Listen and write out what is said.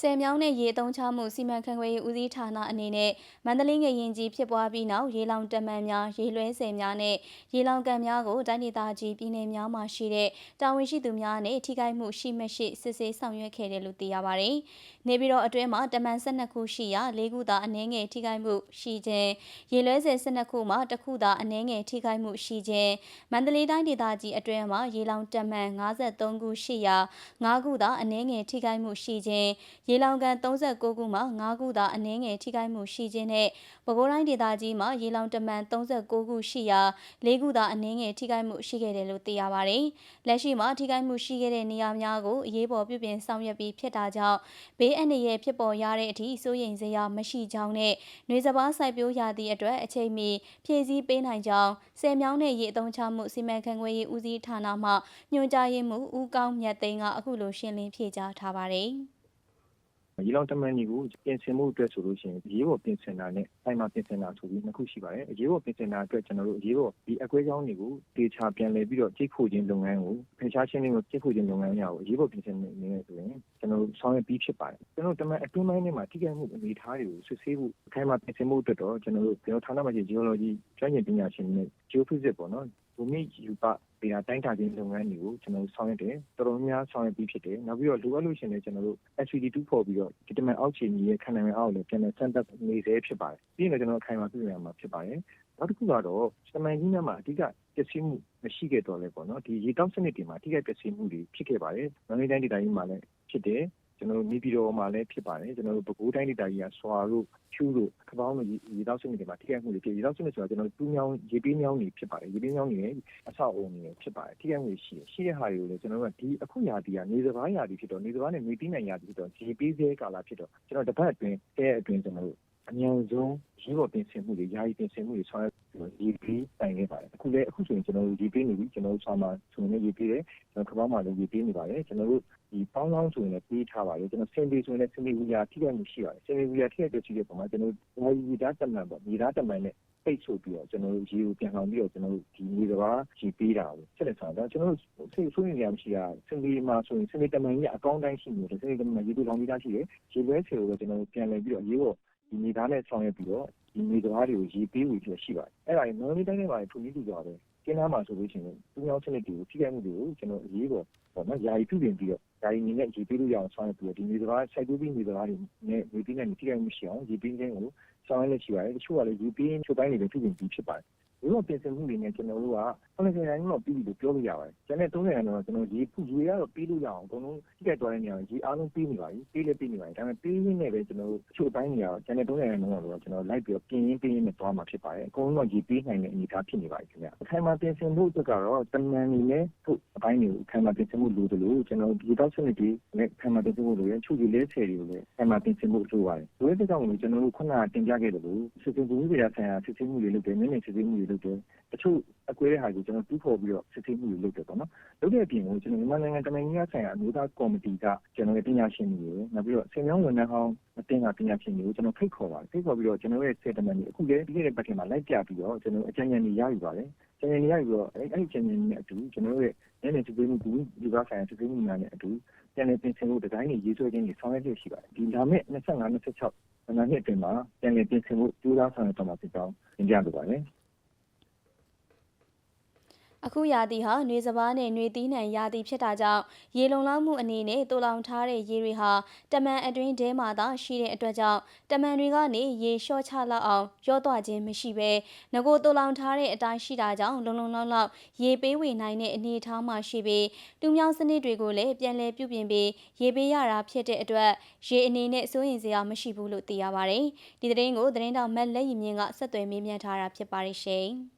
ဆယ်မြောင်းနဲ့ရေအုံချမှုစီမံခန့်ခွဲရေးဦးစီးဌာနအနေနဲ့မန္တလေးငရင်ကြီးဖြစ်ပွားပြီးနောက်ရေလောင်တမန်များရေလွှဲဆယ်များနဲ့ရေလောင်ကန်များကိုတိုင်းဒေသကြီးပြည်နယ်များမှာရှိတဲ့တာဝန်ရှိသူများနဲ့ထိခိုက်မှုရှိမရှိစစ်ဆေးဆောင်ရွက်ခဲ့တယ်လို့သိရပါတယ်။နေပြည်တော်အတွင်းမှာတမန်12ခုရှိရာ၄ခုသာအနည်းငယ်ထိခိုက်မှုရှိခြင်းရေလွှဲဆယ်12ခုမှာတစ်ခုသာအနည်းငယ်ထိခိုက်မှုရှိခြင်းမန္တလေးတိုင်းဒေသကြီးအတွင်းမှာရေလောင်တမန်53ခုရှိရာ9ခုသာအနည်းငယ်ထိခိုက်မှုရှိခြင်းရေလောင်ကန်39ခုမှ9ခုသာအနည်းငယ်ထိခိုက်မှုရှိခြင်းနဲ့ပဲခူးတိုင်းဒေသကြီးမှာရေလောင်တမန်39ခုရှိရာ4ခုသာအနည်းငယ်ထိခိုက်မှုရှိခဲ့တယ်လို့သိရပါတယ်။လက်ရှိမှာထိခိုက်မှုရှိခဲ့တဲ့နေရာများကိုအရေးပေါ်ပြုပြင်ဆောင်ရွက်ပြီးဖြစ်တာကြောင့်ဘေးအန္တရာယ်ဖြစ်ပေါ်ရတဲ့အထိစိုးရိမ်စရာမရှိကြောင်းနဲ့နှွေစပါးစိုက်ပျိုးရာသည့်အတွက်အချိန်မီဖြည့်ဆည်းပေးနိုင်ကြောင်းဆယ်မြောင်းနဲ့ရေအုံချမှုစီမံခန့်ခွဲရေးဦးစီးဌာနမှညွှန်ကြားရေးမှူးဦးကောင်းမြတ်သိန်းကအခုလိုရှင်းလင်းဖြေကြားထားပါတယ်။ ရေလောင်တမန်တွေကိုပြင်ဆင်မှုအတွက်ဆိုလို့ရှိရင်ရေးပေါ်ပြင်ဆင်တာနဲ့အိမ်မှာပြင်ဆင်တာဆိုပြီးနှစ်ခုရှိပါတယ်။ရေးပေါ်ပြင်ဆင်တာအတွက်ကျွန်တော်တို့ရေးပေါ်ဒီအကွဲကြောင်းတွေကိုတေချာပြန်လည်ပြီးတော့ကြိတ်ဖို့ခြင်းလုပ်ငန်းကိုဖယ်ရှားရှင်းလင်းဖို့ကြိတ်ဖို့ခြင်းလုပ်ငန်းများကိုရေးပေါ်ပြင်ဆင်နေနေဆိုရင်ကျွန်တော်တို့ ဆောင်ရွက်ပြီးဖြစ်ပါတယ်။ကျွန်တော်တို့တမန်အတွင်းပိုင်းထဲမှာထိခိုက်မှုအနေအထားတွေကိုစစ်ဆေးဖို့အခိုင်အမာပြင်ဆင်မှုအတွက်တော့ကျွန်တော်တို့ကျွန်တော်ဌာနမှာရှိ geology ကျွမ်းကျင်ပညာရှင်တွေနဲ့ geophysics ပေါ့နော်ဘူမိယူပဒေတာတိုင်းတာခြင်းလုပ်ငန်းတွေကိုကျွန်တော်တို့ဆောင်ရွက်တယ်တော်တော်များဆောင်ရွက်ပြီးဖြစ်တယ်နောက်ပြီးတော့လိုအပ်လို့ရှိရင်လည်းကျွန်တော်တို့ SVD2 ပေါ်ပြီးတော့ဒီတမန်အောက်ခြေကြီးရဲ့ခန္ဓာငယ်အောက်လည်းပြန်လည်စမ်းသပ်နေစေဖြစ်ပါတယ်ပြီးရင်ကျွန်တော်တို့အခိုင်အမာပြုရမှာဖြစ်ပါတယ်နောက်တစ်ခုကတော့တမန်ကြီးများမှာအဓိကပျက်စီးမှုမရှိခဲ့တော့လဲပေါ့နော်ဒီရေတောက်စနစ်တွေမှာအဓိကပျက်စီးမှုတွေဖြစ်ခဲ့ပါတယ်မန္တလေးတိုင်းဒေသကြီးမှာလည်းဖြစ်တယ် ကျွန်တော်တို့နေပြည်တော်မှာလည်းဖြစ်ပါတယ်ကျွန်တော်တို့ပဲခူးတိုင်းဒေသကြီးကဆွာတို့ဖြူးတို့ခပောင်းတို့ရေတောက်စနစ်တွေမှာထိခိုက်မှုတွေဖြစ်ရေတောက်စနစ်ဆိုတာကျွန်တော်တို့တူးမြောင်းရေပေးမြောင်းတွေဖြစ်ပါတယ်ရေပေးမြောင်းတွေရဲ့အဆောက်အအုံတွေဖြစ်ပါတယ်ထိခိုက်မှုရှိတယ်ရှိတဲ့ဟာတွေကိုလည်းကျွန်တော်တို့ကဒီအခုရာသီကနေစဘာရာသီဖြစ်တော့နေစဘာနဲ့နေပြီးနိုင်ရာသီဖြစ်တော့ရေပေးသေးကာလဖြစ်တော့ကျွန်တော်တစ်ပတ်အတွင်းတဲ့အတွင်းကျွန်တော်တို့အများဆုံးရေပေါ်ပြင်ဆင်မှုတွေယာယီပြင်ဆင်မှုတွေဆောင်ရွက် ရေပေးတိုင်ခဲ့ပါတယ်အခုလည်းအခုဆိုရင်ကျွန်တော်တို့ရေပေးနေပြီကျွန်တော်တို့ဆောင်းမှာဆိုရင်လည်းရေပေးတယ်ကျွန်တော်ခပောင်းမှာလည်းရေပေးနေပါတယ်ကျွန်တော်တို့ဒီပေါင်းလောင်းဆိုရင်လည်းပေးထားပါတယ်ကျွန်တော်စင်ပေဆိုရင်လည်းစင်ပေဝီယာထိခိုက်မှုရှိပါတယ်စင်ပေဝီယာထိခိုက်တဲ့ရှိတဲ့ပုံမှာကျွန်တော်တို့ယာယီရေသားတက်မှန်ပေါ့ရေသားတက်မှန်နဲ့ပိတ်ဆို့ပြီးတော့ကျွန်တော်တို့ရေကိုပြန်ဆောင်ပြီးတော့ကျွန်တော်တို့ဒီမြေစဘာရေပေးတာကိုဆက်လက်ဆောင်တော့ကျွန်တော်တို့စိတ်ဆိုးနေရမရှိတာစင်ပေမှာဆိုရင်စင်ပေတမန်ကြီးအကောင်းတိုင်းရှိနေတယ်စင်ပေတမန်ရေပေးဆောင်ပြီးသားရှိတယ်ရေပွဲဆယ်ကိုကျွန်တော်တို့ပြန်လည်ပြီးတော့ရေကို ဒီမြေသားနဲ့ဆောင်ရွက်ပြီးတော့ဒီမြေသားတွေကိုရေပေးဝေပြီးရှိပါတယ်အဲ့ဒါကြီးနော်မီတိုင်းထဲမှာထုံကြီးတူကြတယ်ကျင်းသားမှာဆိုလို့ရှိရင်သူများစနစ်တွေကိုထိခိုက်မှုတွေကိုကျွန်တော်အရေးပေါ်ပေါ့နော်ယာယီပြုပြင်ပြီးတော့ယာယီနေနဲ့ရေပေးလို့ရအောင်ဆောင်ရွက်ပြီးတော့ဒီမြေသားစိုက်ပျိုးပြီးမြေသားတွေနဲ့ရေပေးနိုင်ထိခိုက်မှုရှိအောင်ရေပေးခြင်းကိုဆောင်ရွက်လက်ရှိပါတယ်တချို့ကလည်းရေပေးချို့ပိုင်းတွေလည်းပြုပြင်ပြီးဖြစ်ပါတယ် ဒီလိုပြင်ဆင်မှုတွေနဲ့ကျွန်တော်တို့က90ရာခိုင်နှုန်းတော့ပြီးပြီလို့ပြောလို့ရပါတယ်။ကျန်တဲ့30ရာခိုင်နှုန်းတော့ကျွန်တော်ရေဖူရေကတော့ပြီးလို့ရအောင်အကုန်လုံးထိခိုက်သွားတဲ့နေရာရေအားလုံးပြီးနေပါပြီ။ပြီးလည်းပြီးနေပါပြီ။ဒါပေမဲ့ပြီးရင်းနဲ့ပဲကျွန်တော်တို့အချို့ပိုင်းနေရာကျန်တဲ့30ရာခိုင်နှုန်းတော့ကျွန်တော်လိုက်ပြီးတော့ပြင်ရင်းပြင်ရင်းနဲ့သွားမှာဖြစ်ပါတယ်။အကုန်လုံးတော့ရေပြီးနိုင်တဲ့အနေအထားဖြစ်နေပါပြီခင်ဗျ။အခိုင်အမာပြင်ဆင်ဖို့အတွက်ကတော့တမန်နေနဲ့ဟုတ်အပိုင်းတွေကိုအခိုင်အမာပြင်ဆင်မှုလိုတယ်လို့ကျွန်တော်ဒီတော့စနစ်တွေနဲ့အခိုင်အမာပြင်ဆင်ဖို့လိုရင်ချို့ဒီလဲဆယ်တွေကိုလည်းအခိုင်အမာပြင်ဆင်ဖို့လိုပါတယ်။ဒီအတွက်ကြောင့်ကျွန်တော်တို့ခုနကတင်ပြခဲ့တယ်လို့စစ်စစ်ဘူးပြည်ဆိုင်ရာစစ်စစ်မှုတွေလုပ်တယ်၊နည်းနည်းစစ်စစ်မှုတွေလုပ်တယ်။တချို့အကွဲတဲ့ဟာကိုကျွန်တော်တူးဖော်ပြီးတော့ စစ်ဆေးမှုတွေလုပ်တယ်ပေါ့နော် လုပ်တဲ့အပြင်ကိုကျွန်တော်မြန်မာနိုင်ငံတနိုင်ငံဆိုင်ရာ အမျိုးသားကော်မတီက ကျွန်တော်ရဲ့ ပညာရှင်တွေနောက်ပြီးတော့ဆင်မြောင်းဝန်ထမ်းဟောင်းအတင်းက ပညာရှင်တွေကို ကျွန်တော်ဖိတ်ခေါ်ပါတယ် ဖိတ်ခေါ်ပြီးတော့ ကျွန်တော်ရဲ့စေတမန်တွေ အခုလည်း ပြီးခဲ့တဲ့ပတ်ထဲမှာ လိုက်ပြပြီးတော့ကျွန်တော်အကြံဉာဏ်တွေရယူပါတယ်ကျန်နေရပြီးတော့ အဲ့ဒီကျန်နေနဲ့အတူ ကျွန်တော်တို့ရဲ့နည်းနည်းစစ်ပေးမှုကူလူကားဆိုင်ရာ စစ်ပေးမှုများနဲ့အတူ ပြန်လည်ပြင်ဆင်ဖို့ ဒီဇိုင်းတွေရေးဆွဲခြင်းတွေ ဆောင်ရွက်ရရှိပါတယ်ဒီလာမယ့်25 26နာနှစ်အတွင်းမှာ ပြန်လည်ပြင်ဆင်ဖို့ ကြိုးစားဆောင်ရွက်သွားမှာဖြစ်ကြောင်းသင်ကြားလိုပါတယ် အခုရာသီဟာနှွေစပါးနဲ့နှွေသီးနှံရာသီဖြစ်တာကြောင့်ရေလုံလောက်မှုအနေနဲ့တူလောင်ထားတဲ့ရေတွေဟာတမန်အတွင်းထဲမှာသာရှိတဲ့အတွက်ကြောင့်တမန်တွေကနေရေလျှော့ချလောက်အောင်ရော့သွားခြင်းမရှိဘဲငကိုတူလောင်ထားတဲ့အတိုင်းရှိတာကြောင့်လုံလုံလောက်လောက်ရေပေးဝေနိုင်တဲ့အနေအထားမှာရှိပြီးတူမြောင်းစနစ်တွေကိုလည်းပြန်လည်ပြုပြင်ပြီးရေပေးရတာဖြစ်တဲ့အတွက်ရေအနေနဲ့စိုးရင်စရာမရှိဘူးလို့သိရပါတယ်။ဒီသတင်းကိုသတင်းတော်မက်လက်ရီမြင့်ကဆက်သွယ်မေးမြန်းထားတာဖြစ်ပါတယ်ရှင်။